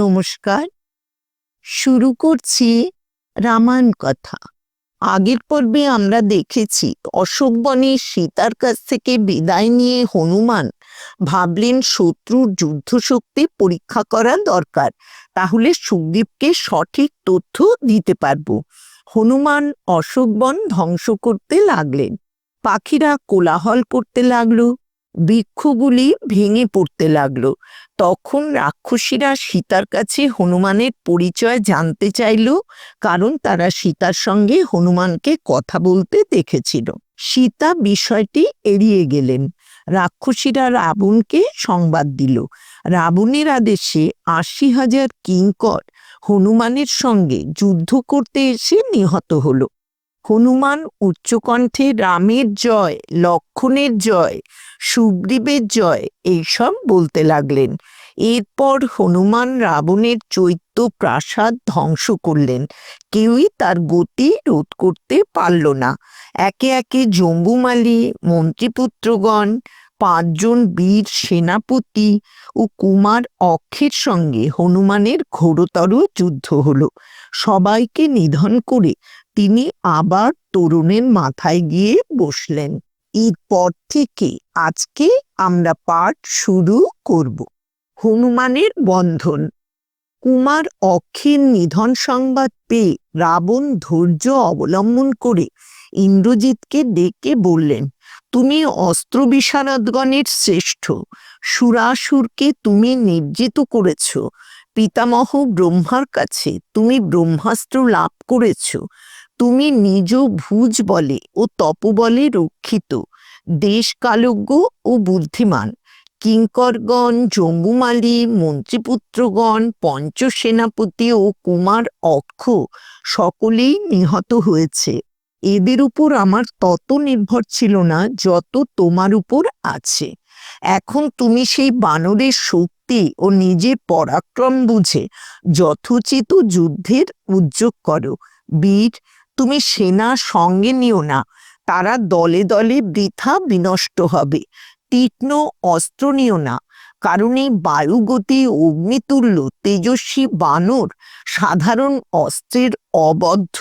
নমস্কার। শুরু করছি রামায়ণ কথা। আগের পর্বে আমরা দেখেছি, অশোক বনে সীতার কাছ থেকে বিদায় নিয়ে হনুমান ভাবলেন শত্রুর যুদ্ধ শক্তি পরীক্ষা করা দরকার, তাহলে সুগ্রীবকে সঠিক তথ্য দিতে পারব। হনুমান অশোক বন ধ্বংস করতে লাগলেন। পাখিরা কোলাহল করতে লাগল। বৃক্ষগুলি ভেঙে পড়তে লাগল। তখন রাক্ষসীরা সীতার কাছে হনুমানের পরিচয় জানতে চাইল, কারণ তারা সীতার সঙ্গে হনুমানকে কথা বলতে দেখেছিল। সীতা বিষয়টি এড়িয়ে গেলেন। রাক্ষসীরা রাবণকে সংবাদ দিল। রাবণের আদেশে আশি হাজার কিঙ্কর হনুমানের সঙ্গে যুদ্ধ করতে এসে নিহত হলো। হনুমান উচ্চকণ্ঠে রামের জয়, লক্ষণের জয়, সুগ্রীবের জয়, এইসব বলতে লাগলেন। এরপর হনুমান রাবণের চৈত্য প্রাসাদ ধ্বংস করলেন। কেউই তার গতি রোধ করতে পারল না। একে একে জম্বুমালি, মন্ত্রীপুত্রগণ পাঁচজন বীর সেনাপতি ও কুমার অক্ষের সঙ্গে হনুমানের ঘোরতর যুদ্ধ হল। সবাইকে নিধন করে তিনি আবার তরুণের মাথায় গিয়ে বসলেন। এরপর থেকে আজকে আমরা পাঠ শুরু করব। হনুমানের বন্ধন। কুমার অক্ষের নিধন সংবাদ পেয়ে রাবণ ধৈর্য অবলম্বন করে ইন্দ্রজিৎকে ডেকে বললেন তুমি অস্ত্র বিশারদগণের শ্রেষ্ঠ। সুরাসুরকে তুমি নির্জিত করেছ। পিতামহ ব্রহ্মার কাছে তুমি ব্রহ্মাস্ত্র লাভ করেছ। তুমি নিজ ভুজ বলে ও তপবলে রক্ষিত। দেশ কালজ্ঞ ও বুদ্ধিমান। কিঙ্করগণ জম্বুমালী মন্ত্রীপুত্রগণ, পঞ্চসেনাপতি ও কুমার অক্ষ সকলেই নিহত হয়েছে। এদের উপর আমার তত নির্ভর ছিল না যত তোমার উপর আছে। এখন তুমি সেই বানরের শক্তি ও নিজের পরাক্রম বুঝে যথোচিত যুদ্ধের উদ্যোগ করো। বীর, তুমি সেনা সঙ্গে নিও না, তারা দলে দলে বৃথা বিনষ্ট হবে। তীক্ষ্ণ অস্ত্র নিও না, কারণ এই বায়ুগতি অগ্নিতুল্য, তেজস্বী বানর সাধারণ অস্ত্রের অবদ্ধ।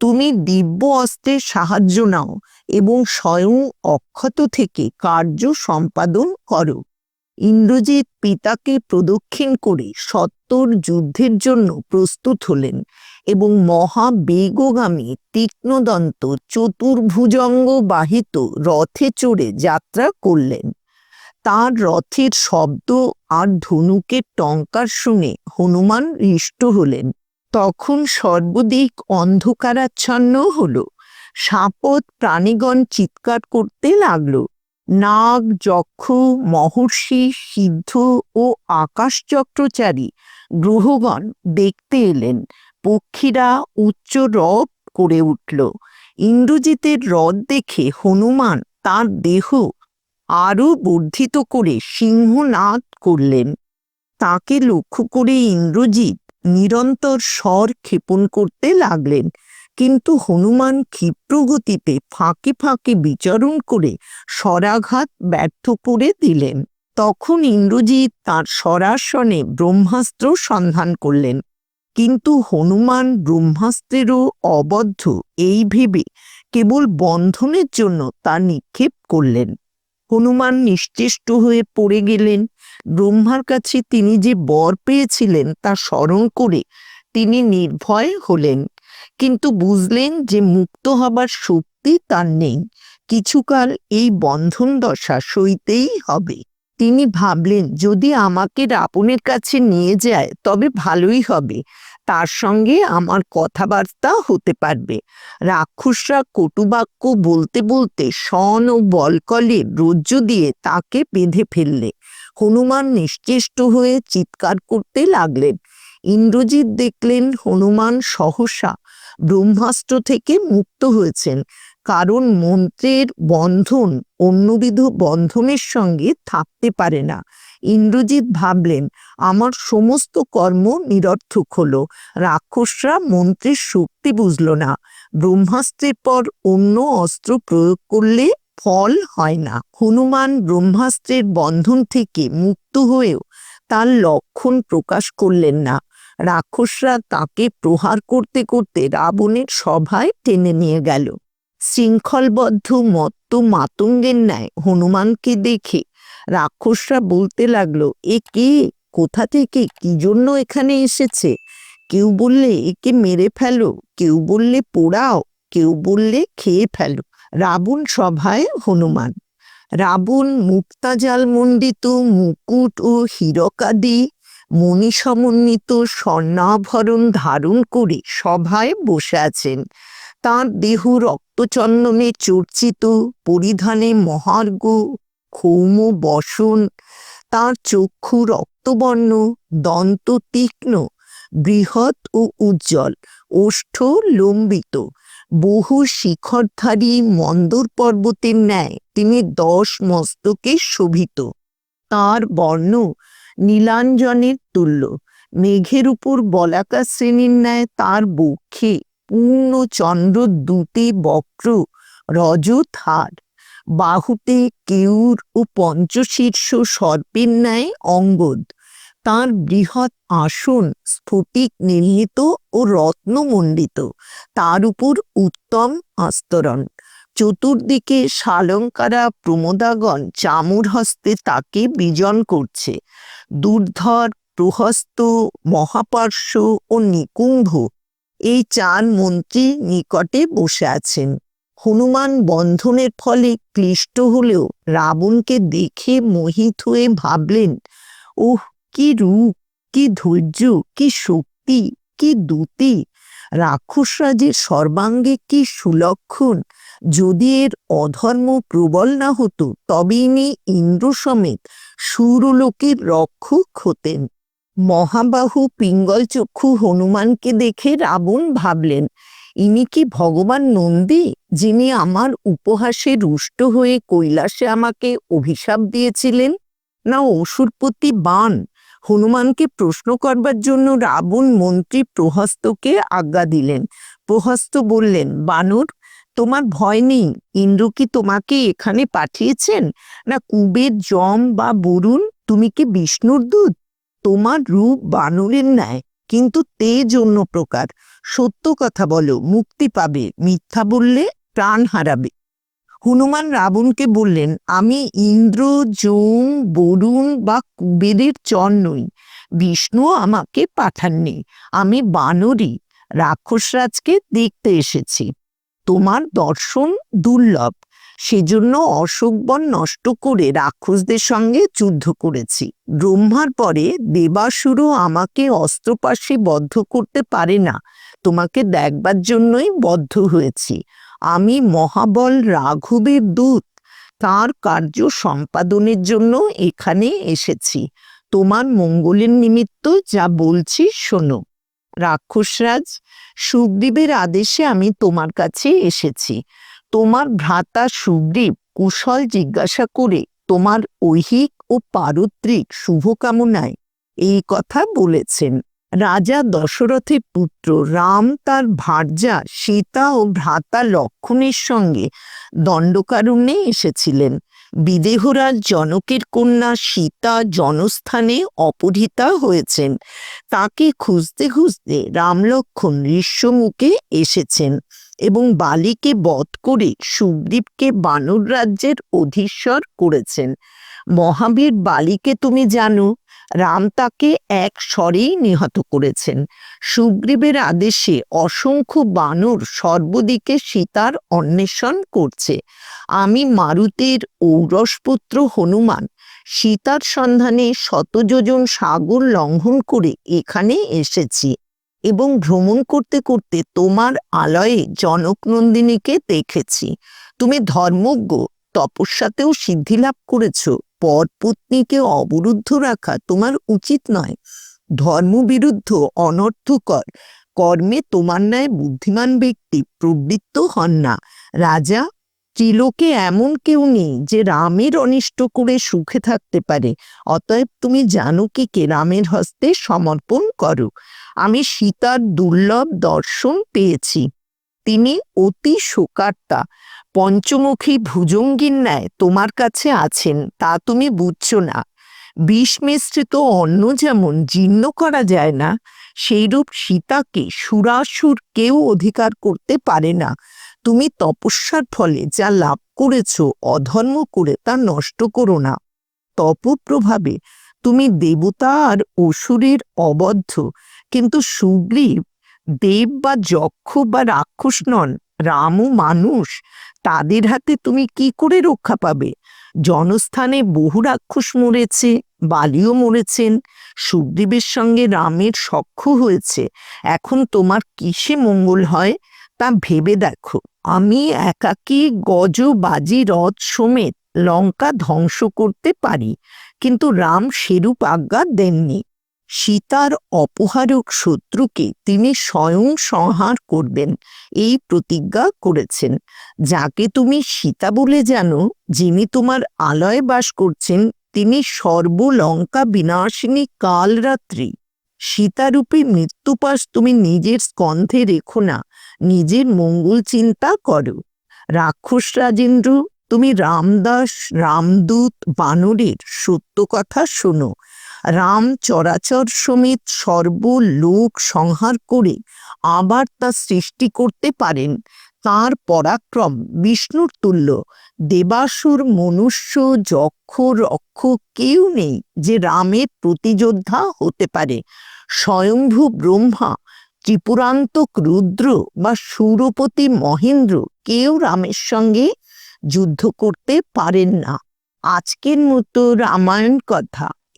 তুমি দিব্য অস্ত্রের সাহায্য নাও এবং স্বয়ং অক্ষত থেকে কার্য সম্পাদন করো। ইন্দ্রজিৎ পিতাকে প্রদক্ষিণ করে সত্তর যুদ্ধের জন্য প্রস্তুত হলেন এবং মহাবেগগামী তীক্ষ্ণদন্ত চতুর্ভুজঙ্গ বাহিত রথে চড়ে যাত্রা করলেন। তার রথের শব্দ আর ধনুকের টঙ্কার শুনে হনুমান হৃষ্ট হলেন। তখন সর্বদিক অন্ধকারাচ্ছন্ন হল। সাপদ প্রাণীগণ চিৎকার করতে লাগল। নাগ, যক্ষ, মহর্ষি, সিদ্ধ ও আকাশচক্রচারী গ্রহগণ দেখতে এলেন। পক্ষীরা উচ্চ রব করে উঠল। ইন্দ্রজিতের রথ দেখে হনুমান তার দেহ আরও বর্ধিত করে সিংহনাদ করলেন। তাকে লক্ষ্য করে ইন্দ্রজিৎ নিরন্তর স্বর ক্ষেপণ করতে লাগলেন। কিন্তু হনুমান ক্ষিপ্রগতিতে ফাঁকে ফাঁকে বিচরণ করে স্বরাঘাত ব্যর্থ করে দিলেন। তখন ইন্দ্রজিৎ তার স্বরাসনে ব্রহ্মাস্ত্র সন্ধান করলেন। কিন্তু হনুমান ব্রহ্মাস্ত্রেরও অবদ্ধ এই ভেবে কেবল বন্ধনের জন্য তা নিক্ষেপ করলেন। হনুমান নিশ্চেষ্ট হয়ে পড়ে গেলেন। ব্রহ্মার কাছে তিনি যে বর পেয়েছিলেন তা স্মরণ করে তিনি নির্ভয় হলেন। কিন্তু বুঝলেন যে মুক্ত হবার শক্তি তার নেই। কিছুকাল এই বন্ধন দশা সইতেই হবে। তিনি ভাবলেন, যদি আমাকে রাবণের কাছে নিয়ে যায়, তবে ভালোই হবে। তার সঙ্গে আমার কথাবার্তা হতে পারবে। রাক্ষসরা কটুবাক্য বলতে বলতে সন ও বলকলে রজ্জু দিয়ে তাকে বেঁধে ফেললে। হনুমান নিশ্চেষ্ট হয়ে চিৎকার করতে লাগলেন। ইন্দ্রজিৎ দেখলেন হনুমান সহসা ব্রহ্মাস্ত্র থেকে মুক্ত হয়েছেন। কারণ মন্ত্রের বন্ধন অন্যবিধ বন্ধনের সঙ্গে থাকতে পারে না। ইন্দ্রজিৎ ভাবলেন, আমার সমস্ত কর্ম নিরর্থক হলো। রাক্ষসরা মন্ত্রের শক্তি বুঝল না। ব্রহ্মাস্ত্রের পর অন্য অস্ত্র প্রয়োগ করলে ফল হয় না। হনুমান ব্রহ্মাস্ত্রের বন্ধন থেকে মুক্ত হয়েও তার লক্ষণ প্রকাশ করলেন না। রাক্ষসরা তাকে প্রহার করতে করতে রাবণের সভায় টেনে নিয়ে গেল। শৃঙ্খলবদ্ধ মত্ত মাতঙ্গের ন্যায় হনুমানকে দেখে রাক্ষসরা বলতে লাগল, এ কে? কোথা থেকে? কি জন্য এখানে এসেছে? কেউ বললে একে মেরে ফেলো, কেউ বললে পোড়াও, কেউ বললে খেয়ে ফেলো। রাবণ সভায় হনুমান, রাবণ, মুক্তাজাল মণ্ডিত মুকুট ও হীরকাদি, মণি সমন্বিত স্বর্ণাভরণ ধারণ করে সভায় বসে আছেন। তাঁর দেহ রক্তচন্দনে চর্চিত, পরিধানে মহার্ঘ, ক্ষৌম বসন, তাঁর চক্ষু রক্তবর্ণ, দন্ত তীক্ষ্ণ, বৃহৎ ও উজ্জ্বল, ওষ্ঠ লম্বিত। বহু শিখরধারী মন্দর পর্বতের ন্যায় তিনি দশ মস্তকে শোভিত। তার বর্ণ নীলাঞ্জনের তুল্য। মেঘের উপর বলাকা শ্রেণির ন্যায় তার বক্ষে পূর্ণ চন্দ্র দুটি বক্র রজথার বাহুতে কেউর ও পঞ্চশীর্ষ সর্পের ন্যায় অঙ্গদ। তার বৃহৎ আসন স্ফটিক নির্মিত ও রত্নমণ্ডিত। তার উপর উত্তম আস্তরণ। চতুর্দিকে শালঙ্কারা প্রমোদাগণ চামুর হস্তে তাকে বিজন করছে। দুর্ধর, প্রহস্ত, মহাপার্শ্ব ও নিকুম্ভ এই চার মন্ত্রী নিকটে বসে আছেন। হনুমান বন্ধনের ফলে ক্লিষ্ট হলেও রাবণকে দেখে মোহিত হয়ে ভাবলেন, ওহ, কি রূপ, কি ধৈর্য, কি শক্তি, কি দূতি রাক্ষসরাজের সর্বাঙ্গে কি সুলক্ষণ! যদি এর অধর্ম প্রবল না হতো তবে ইনি ইন্দ্র সমেত সুরলোকের রক্ষক হতেন। মহাবাহু পিঙ্গল চক্ষু হনুমানকে দেখে রাবণ ভাবলেন, ইনি কি ভগবান নন্দী, যিনি আমার উপহাসে রুষ্ট হয়ে কৈলাসে আমাকে অভিশাপ দিয়েছিলেন? না, অসুরপতি বান, হনুমানকে প্রশ্ন করবার জন্য রাবণ মন্ত্রী প্রহস্তকে আজ্ঞা দিলেন। প্রহস্ত বললেন, বানর, তোমার ভয় নেই, ইন্দ্র কি তোমাকে এখানে পাঠিয়েছেন? না, কুবের জম বা বরুণ, তুমি কি বিষ্ণুর দূত? তোমার রূপ বানরের ন্যায়, কিন্তু তেজ অন্য প্রকার। সত্য কথা বলো, মুক্তি পাবে, মিথ্যা বললে প্রাণ হারাবে। হনুমান রাবণকে বললেন, আমি ইন্দ্র যৌম বরুণ বা কুবেরের চর নই। বিষ্ণু আমাকে পাঠাননি। আমি বানরই, রাক্ষসরাজকে দেখতে এসেছি। তোমার দর্শন দুর্লভ। সেজন্য অশোকবন নষ্ট করে রাক্ষসদের সঙ্গে যুদ্ধ করেছি। ব্রহ্মার পরে দেবাসুরও আমাকে অস্ত্রপাশে বদ্ধ করতে পারে না। তোমাকে দেখবার জন্যই বদ্ধ হয়েছি। আমি মহাবল রাঘবের দূত। তার কার্য সম্পাদনের জন্য এখানে এসেছি। তোমার মঙ্গলের নিমিত্ত যা বলছি শোনো। রাক্ষসরাজ সুগ্রীবের আদেশে আমি তোমার কাছে এসেছি। তোমার ভ্রাতা সুগ্রীব কুশল জিজ্ঞাসা করে, তোমার ঐহিক ও পারত্রিক শুভকামনায় এই কথা বলেছেন। রাজা দশরথের পুত্র রাম তার ভার্যা সীতা ও ভ্রাতা লক্ষণের সঙ্গে দণ্ডকারণ্যে এসেছিলেন। বিদেহরাজ জনকের কন্যা সীতা জনস্থানে অপহৃতা হয়েছেন। তাকে খুঁজতে খুঁজতে রামলক্ষণ ঋষ্যমুখে এসেছেন। এবং বালিকে বধ করে সুগ্রীবকে বানর রাজ্যের অধীশ্বর করেছেন। মহাবীর বালিকে তুমি জানো, রাম তাকে এক স্বরেই নিহত করেছেন। সুগ্রীবের আদেশে অসংখ্য বানর সর্বদিকে সীতার অন্বেষণ করছে। আমি মারুতের ঔরসপুত্র হনুমান, সীতার সন্ধানে শতযোজন সাগর লঙ্ঘন করে এখানে এসেছি। এবং ভ্রমণ করতে করতে তোমার আলয়ে জনকনন্দিনীকে দেখেছি। তুমি ধর্মজ্ঞ, তপস্যাতেও সিদ্ধি লাভ করেছ, পরপত্নীকে অবরুদ্ধ রাখা তোমার উচিত নয়। ধর্মবিরুদ্ধ, অনর্থকর, কর্মে তোমার ন্যায় বুদ্ধিমান ব্যক্তি প্রবৃত্ত হন না। রাজা, ত্রিলোকে এমন কেউ নেই যে রামের অনিষ্ট করে সুখে থাকতে পারে। অতএব তুমি জানো জানকীকে রামের হস্তে সমর্পণ করো। আমি সীতার দুর্লভ দর্শন পেয়েছি। তিনি অতি শোকার্তা। পঞ্চমুখী ভুজঙ্গীর ন্যায় তোমার কাছে আছেন, তা তুমি বুঝছ না। বিষ মিশ্রিত অন্ন যেমন জীর্ণ করা যায় না, সেইরূপ সীতাকে সুরাসুর কেউ অধিকার করতে পারে না। তুমি তপস্যার ফলে যা লাভ করেছ, অধর্ম করে তা নষ্ট করো না। তপপ্রভাবে তুমি দেবতা আর অসুরের অবদ্ধ। কিন্তু সুগ্রীব দেব বা যক্ষ বা রাক্ষস নন, রামও মানুষ। তাদের হাতে তুমি কি করে রক্ষা পাবে? জনস্থানে বহু রাক্ষস মরেছে, বালিও মরেছেন। সুগ্রীবের সঙ্গে রামের সখ্য হয়েছে। এখন তোমার কিসে মঙ্গল হয় তা ভেবে দেখো। আমি একাকী গজ বাজি রথ সমেত লঙ্কা ধ্বংস করতে পারি, কিন্তু রাম সেরূপ আজ্ঞা দেননি। সীতার অপহারক শত্রুকে তিনি স্বয়ং সংহার করবেন। এই প্রতিজ্ঞা করেছেন। যাকে তুমি সীতা বলে জানো, যিনি তোমার আলয়ে বাস করছেন, তিনি সর্বলঙ্কা বিনাশিনী কালরাত্রি। সীতারূপী মৃত্যুপাশ তুমি নিজের স্কন্ধে রেখো না, নিজের মঙ্গল চিন্তা করো। রাক্ষস রাজেন্দ্র, তুমি রামদাস, রামদূত, বানরের সত্য কথা শোনো। রাম চরাচর সমেত সর্বলোক সংহার করে আবার তা সৃষ্টি করতে পারেন। তার পরাক্রম বিষ্ণুর তুল্য। দেবাসুর মনুষ্য যক্ষ রক্ষ কেউ নেই যে রামের প্রতিযোদ্ধা হতে পারে। স্বয়ংভূ ব্রহ্মা, ত্রিপুরান্তক রুদ্র বা সুরপতি মহেন্দ্র কেউ রামের সঙ্গে যুদ্ধ করতে পারেন না। আজকের মতো রামায়ণ কথা।